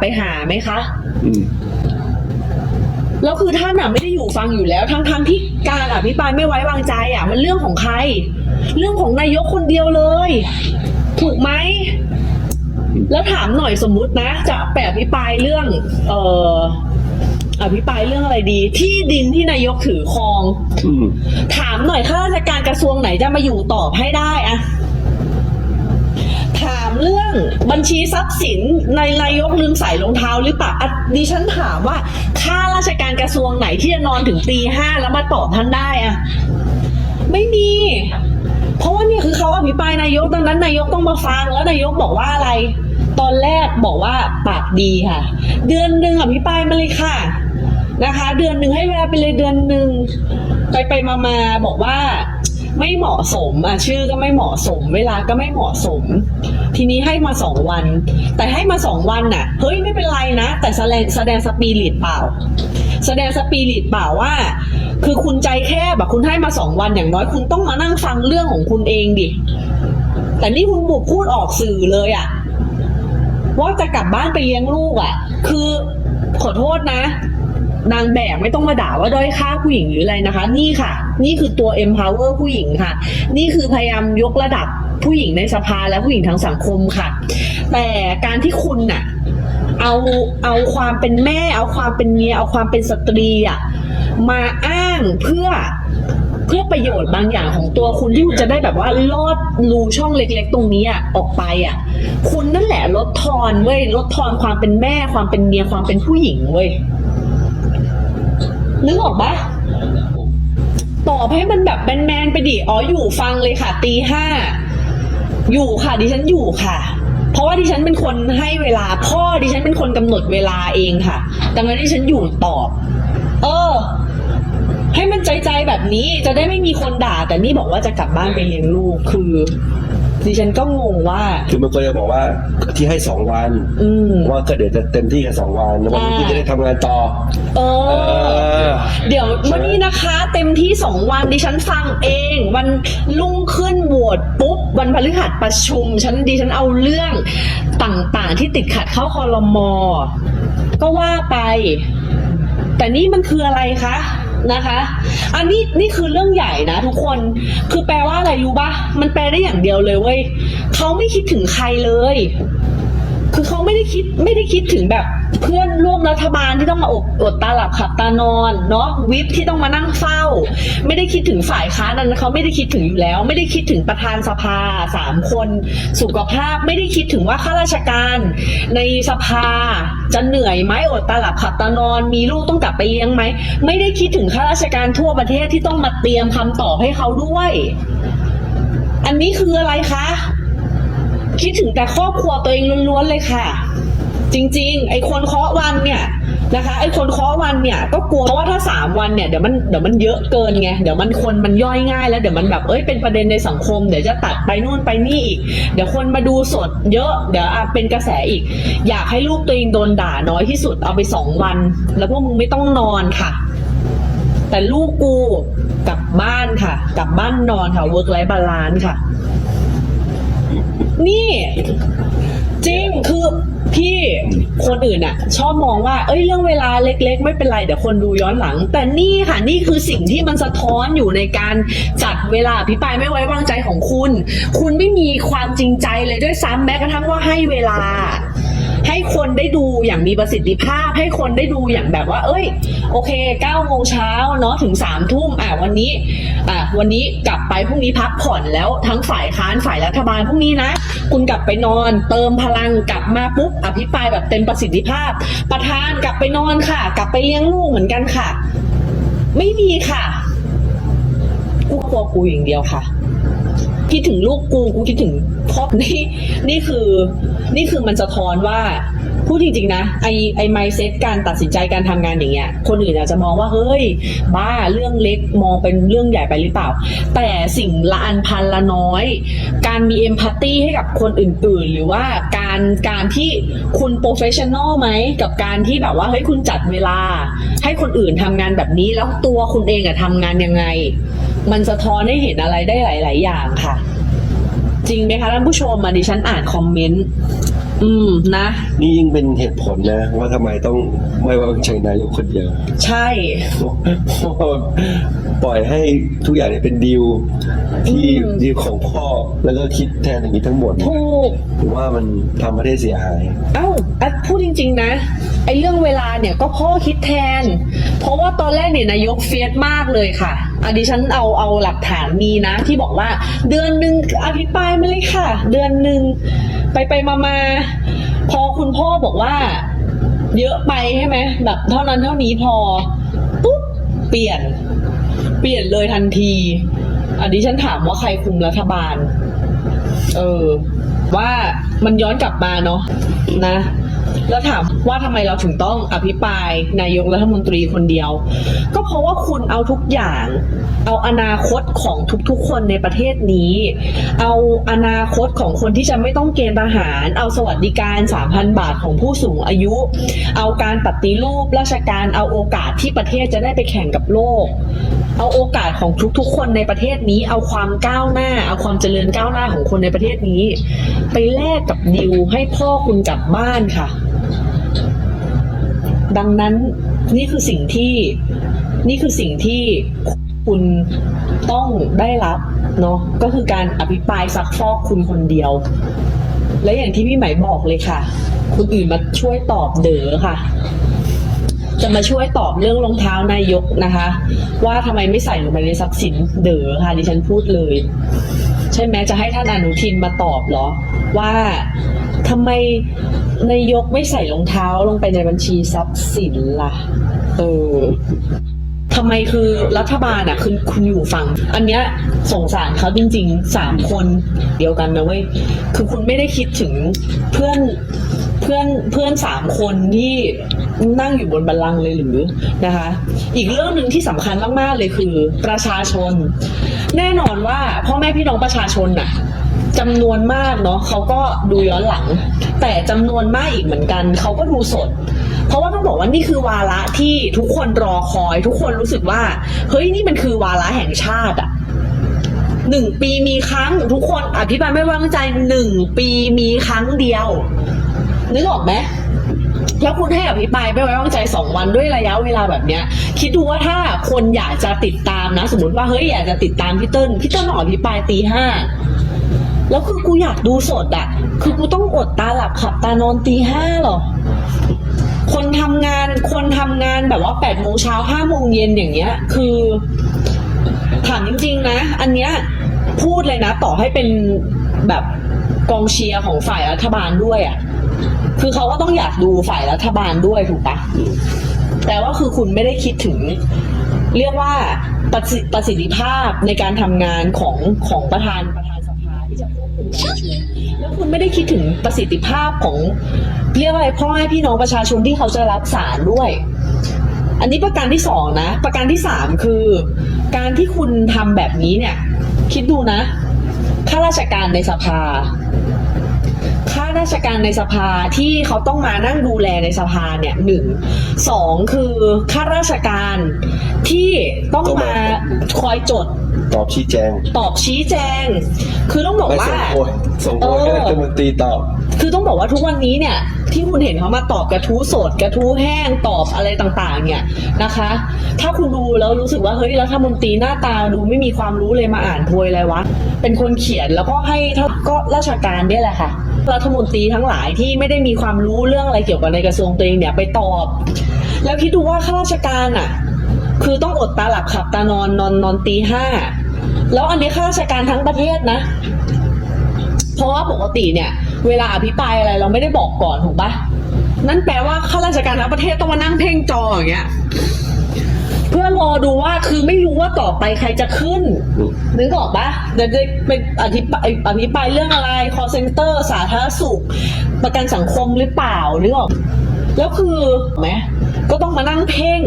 ไปหาไหมคะ อืม แล้วคือท่านอะไม่ได้อยู่ฟังอยู่แล้ว ทั้งทั้งๆที่การอภิปรายไม่ไว้วางใจอะ มันเรื่องของใคร เรื่องของนายกคนเดียวเลย ถูกไหม แล้วถามหน่อยสมมุตินะ จะไปอภิปรายเรื่อง เอ่ออภิปรายเรื่องอะไรดี ที่ดินที่นายกถือครอง อืม ถามหน่อยข้าราชการกระทรวงไหนจะมาอยู่ตอบให้ได้อะถาม เรื่องบัญชีทรัพย์สินในนายกลืมใส่รองเท้าหรือเปล่าดิฉันถามว่าข้าราชการกระทรวงไหนที่จะนอนถึงตีห้าแล้วมาตอบท่านได้อะไม่มี เพราะว่านี่คือเขาอภิปรายนายกดังนั้นนายกต้องมาฟังแล้วนายกบอกว่าอะไร ตอนแรกบอกว่าปากดีค่ะ เดือนหนึ่งอภิปรายมาเลยค่ะนะคะ เดือนหนึ่งให้เวลาไปเลยเดือนหนึ่งไปไปมามาบอกว่า ไม่เหมาะสมอะชื่อก็ไม่เหมาะสม เวลาก็ไม่เหมาะสม ทีนี้ให้มาสองวัน แต่ให้มาสองวันน่ะเฮ้ยไม่เป็นไรนะ แต่แสดงแสดงสปีริตเปล่า แสดงสปีริตเปล่าว่า คือคุณใจแคบแบบคุณให้มาสองวันอย่างน้อยคุณต้องมานั่งฟังเรื่องของคุณเองดิแต่นี่คุณบุกพูดออกสื่อเลยอะว่าจะกลับบ้านไปเลี้ยงลูกอะคือขอโทษนะ นางแบบไม่ต้องมาด่าว่าด้อยค่าผู้หญิงหรืออะไรนะคะ นี่ค่ะ นี่คือตัว empower ผู้หญิงค่ะ นี่คือพยายามยกระดับผู้หญิงในสภาและผู้หญิงทั้งสังคมค่ะ แต่การที่คุณน่ะเอาเอาความเป็นแม่ เอาความเป็นเมียเอาความเป็นสตรีอะมาอ้างเพื่อเพื่อประโยชน์บางอย่างของตัวคุณที่คุณจะได้แบบว่าลอดรูช่องเล็กๆ ตรงนี้อะออกไปอะ คุณนั่นแหละลดทอนเว้ยลดทอนความเป็นแม่ความเป็นเมียความเป็นผู้หญิงเว้ย นึกออกปะตอบให้มันแบบแมนๆไปดิ อ๋ออยู่ฟังเลยค่ะตีห้า อยู่ค่ะ ดิฉันอยู่ค่ะ เพราะว่าดิฉันเป็นคนให้เวลา พ่อดิฉันเป็นคนกำหนดเวลาเองค่ะ ดังนั้นดิฉันอยู่ตอบ เออ ให้มันใจใจๆแบบนี้จะได้ไม่มีคนด่า แต่นี่บอกว่าจะกลับบ้านไปเลี้ยงลูกคือ ดิฉันก็งงว่า คือมันก็จะบอกว่าที่ให้สองวันอืมว่าก็เดี๋ยวจะเต็มที่กันสองวันแล้ววันนี้อ่าจะได้ทำงานต่อ เอเออ อ เดี๋ยววันนี้นะคะ เต็มที่สองวันดิฉันฟังเอง วันรุ่งขึ้นโหวตปุ๊บ วันพฤหัสประชุม ฉันดิฉันเอาเรื่องต่างๆ ที่ติดขัดเข้าคอรมอ ก็ว่าไป แต่นี่มันคืออะไรคะ นะคะ อันนี้นี่คือเรื่องใหญ่นะทุกคน คือแปลว่าอะไรรู้ปะมันแปลได้อย่างเดียวเลยเว้ยเขาไม่คิดถึงใครเลย คือเขาไม่ได้คิดไม่ได้คิดถึงแบบ เพื่อนร่วมรัฐบาลที่ต้องมาอดอดตาหลับขับตานอนเนาะวิปที่ต้องมานั่งเฝ้า ไม่ได้คิดถึงฝ่ายค้านนั้นเขาไม่ได้คิดถึงอยู่แล้ว ไม่ได้คิดถึงประธานสภาสามคนสุขภาพไม่ได้คิดถึงว่าข้าราชการในสภาจะเหนื่อยไหมอดตาหลับขับตานอน มีลูกต้องกลับไปเลี้ยงไหมไม่ได้คิดถึงข้าราชการทั่วประเทศที่ต้องมาเตรียมคำตอบให้เขาด้วย อันนี้คืออะไรคะคิดถึงแต่ครอบครัวตัวเองล้วนๆเลยค่ะ จริง ๆ ไอ้คนเคาะวันเนี่ยนะคะ ไอ้คนเคาะวันเนี่ยก็กลัวเพราะว่าถ้าสามวันเนี่ยเดี๋ยวมันเดี๋ยวมันเยอะเกินไงเดี๋ยวมันคนมันย่อยง่าย แล้วเดี๋ยวมันแบบเอ้ยเป็นประเด็นในสังคมเดี๋ยวจะตัดไปนู่นไปนี่อีก เดี๋ยวคนมาดูสดเยอะเดี๋ยวอะเป็นกระแสอีก อยากให้ลูกตัวเองโดนด่าน้อยที่สุดเอาไปสองวัน แล้วพวกมึงไม่ต้องนอนค่ะ แต่ลูกกูกลับบ้านค่ะ กลับบ้านนอนค่ะ work life balance ค่ะ นี่ จริงคือพี่คนอื่นอะชอบมองว่า เอ้ยเรื่องเวลาเล็ก ๆ ไม่เป็นไรเดี๋ยวคนดูย้อนหลัง แต่นี่ค่ะนี่คือสิ่งที่มันสะท้อนอยู่ในการจัดเวลาพิปรายไม่ไว้วางใจของคุณ คุณไม่มีความจริงใจเลยด้วยซ้ำแม้กระทั่งว่าให้เวลา ให้คนได้ดูอย่างมีประสิทธิภาพ ให้คนได้ดูอย่างแบบว่า เอ้ย โอเค9โมงเช้าเนาะถึง3ทุ่มอะวันนี้อะวันนี้กลับไปพรุ่งนี้พักผ่อนแล้วทั้งฝ่ายค้านฝ่ายรัฐบาลพรุ่งนี้นะ คุณกลับไปนอนเติมพลังกลับมาปุ๊บอภิปรายแบบเต็มประสิทธิภาพ ประธานกลับไปนอนค่ะ กลับไปเลี้ยงลูกเหมือนกันค่ะ ไม่มีค่ะกูกลัวกูอย่างเดียวค่ะคิดถึงลูกกูกูคิดถึงพ่อนี่นี่คือ นี่คือมันสะท้อนว่าพูดจริงๆนะไอไอไมเซ็ตการตัดสินใจการทำงานอย่างเงี้ย คนอื่นอาจจะมองว่าเฮ้ย บ้าเรื่องเล็กมองเป็นเรื่องใหญ่ไปหรือเปล่า แต่สิ่งละอันพันละน้อย การมีเอมพัตตีให้กับคนอื่นๆ หรือว่าการการที่คุณโปรเฟชชั่นอลไหมกับการที่แบบว่าเฮ้ยคุณจัดเวลา ให้คนอื่นทำงานแบบนี้แล้วตัวคุณเองอะทำงานยังไง มันสะท้อนให้เห็นอะไรได้หลาย ๆ อย่างค่ะ จริงไหมคะท่านผู้ชมมาดิฉันอ่านคอมเมนต์อืมนะ นี่ยิ่งเป็นเหตุผลนะ ว่าทำไมต้องไม่ไว้วางใจนายกคนเดียว ใช่ เพราะว่าปล่อยให้ทุกอย่างเนี่ยเป็นดีลที่อืม ดีลของพ่อแล้วก็คิดแทนอย่างนี้ทั้งหมดถูกผมว่ามันทำประเทศเสียหาย เอ้าอะพูดจริง ๆ นะไอ้เรื่องเวลาเนี่ยก็พ่อคิดแทน เพราะว่าตอนแรกเนี่ยนายกเฟียสมากเลยค่ะอะดิฉันเอาเอาหลักฐานมีนะ ที่บอกว่า เดือนหนึ่งอภิปรายมาเลยค่ะ เดือนหนึ่งไปไปมามาพอคุณพ่อบอกว่า เยอะไปใช่ไหมแบบเท่านั้นเท่านี้พอปุ๊บเปลี่ยน เปลี่ยนเลยทันทีอันนี้ฉันถามว่าใครคุมรัฐบาล เออ ว่ามันย้อนกลับมาเนาะนะ แล้วถามว่าทำไมเราถึงต้องอภิปรายนายกรัฐมนตรีคนเดียว ก็เพราะว่าคุณเอาทุกอย่าง เอาอนาคตของทุกๆคนในประเทศนี้ เอาอนาคตของคนที่จะไม่ต้องเกณฑ์ทหาร เอาสวัสดิการ 3,000 บาทของผู้สูงอายุ เอาการปฏิรูปราชการเอาโอกาสที่ประเทศจะได้ไปแข่งกับโลก เอาโอกาสของทุกๆ คนในประเทศนี้ เอาความก้าวหน้า เอาความเจริญก้าวหน้าของคนในประเทศนี้ ไปแลกกับดิวให้พ่อคุณกลับบ้านค่ะ ดังนั้นนี่คือสิ่งที่นี่คือสิ่งที่คุณต้องได้รับเนาะก็คือการอภิปรายซักฟอกคุณคนเดียว และอย่างที่พี่ไหมายบอกเลยค่ะ คุณอื่นมาช่วยตอบเด๋อค่ะ จะมาช่วยตอบเรื่องรองเท้านายกนะคะ ว่าทำไมไม่ใส่ลงไปในทรัพย์สินเด๋อค่ะดิฉันพูดเลย ใช่ไหมจะให้ท่านอนุทินมาตอบเหรอ ว่า ทำไมนายกไม่ใส่รองเท้าลงไปในบัญชีทรัพย์สินล่ะ เออทำไมคือรัฐบาลอะคือคุณอยู่ฝั่งอันเนี้ยสงสารเขาจริงๆสามคนเดียวกันนะเว้ยคือคุณไม่ได้คิดถึงเพื่อนเพื่อนเพื่อนสามคนที่นั่งอยู่บนบัลลังก์เลยหรือนะคะ อีกเรื่องหนึ่งที่สำคัญมากๆเลยคือประชาชน แน่นอนว่าพ่อแม่พี่น้องประชาชนน่ะ จำนวนมากเนาะเขาก็ดูย้อนหลัง แต่จำนวนมากอีกเหมือนกัน เขาก็ดูสด เพราะว่าต้องบอกว่านี่คือวาระที่ทุกคนรอคอย ทุกคนรู้สึกว่า เฮ้ยนี่มันคือวาระแห่งชาติอะหนึ่งปีมีครั้งทุกคนอภิปรายไม่ไว้วางใจหนึ่งปีมีครั้งเดียวนึกออกไหมแล้วคุณให้อภิปรายไม่ไว้วางใจสองวันด้วยระยะเวลาแบบเนี้ย คิดดูว่าถ้าคนอยากจะติดตามนะ สมมติว่าเฮ้ยอยากจะติดตามพี่เติ้ลพี่เติ้ลออกอภิปรายตีห้า แล้วคือกูอยากดูสดอะคือกูต้องอดตาหลับขับตานอนตีห้าหรอ คนทำงานคนทำงานแบบว่าแปดโมงเช้าห้าโมงเย็นอย่างเงี้ย คือถามจริงๆนะ อันเนี้ยพูดเลยนะ ต่อให้เป็นแบบกองเชียร์ของฝ่ายรัฐบาลด้วยอะ่ะ คือเขาก็ต้องอยากดูฝ่ายรัฐบาลด้วยถูกปะแต่ว่าคือคุณไม่ได้คิดถึง เรียกว่าประสิประสิทธิภาพในการทำงานของของประธานประธาน คุณไม่ได้คิดถึงประสิทธิภาพของเรียกว่าอะไรพ่อแม่พี่น้องประชาชนที่เขาจะรับสารด้วย อันนี้ประการที่สองนะ ประการที่สามคือ การที่คุณทำแบบนี้เนี่ย คิดดูนะข้าราชการในสภาข้าราชการในสภาที่เขาต้องมานั่งดูแลในสภาเนี่ยหนึ่งสองคือข้าราชการที่ต้องมาคอยจด ตอบชี้แจง ตอบชี้แจง คือต้องบอกไม่ว่า ส่งโวยส่งโวยให้รัฐมนตรีตอบ คือต้องบอกว่าทุกวันนี้เนี่ยที่คุณเห็นเขามาตอบกระทู้สด กระทู้แห้งตอบอะไรต่างๆ เนี่ยนะคะ ถ้าคุณดูแล้วรู้สึกว่าเฮ้ยรัฐมนตรีหน้าตาดูไม่มีความรู้เลยมาอ่านโพยอะไรวะเป็นคนเขียนแล้วก็ให้เท่าก็ราชการเนี่ยแหละค่ะรัฐมนตรีทั้งหลายที่ไม่ได้มีความรู้เรื่องอะไรเกี่ยวกับในกระทรวงตัวเองเนี่ยไปตอบ แล้วคิดดูว่าข้าราชการอะ คือต้องอดตาหลับขับตานอนนอนนอนตีห้าแล้วอันนี้ข้าราชการทั้งประเทศนะ เพราะว่าปกติเนี่ย เวลาอภิปรายอะไรเราไม่ได้บอกก่อนถูกปะนั่นแปลว่าข้าราชการทั้งประเทศต้องมานั่งเพ่งจออย่างเงี้ยเพื่อรอดูว่าคือไม่รู้ว่าต่อไปใครจะขึ้นนึกออกปะเดี๋ยวจะเป็นอธิบายอภิปรายเรื่องอะไร call center สาธารณสุข ประกันสังคมหรือเปล่านึกออกแล้วคือไหมก็ต้องมานั่งเพ่ง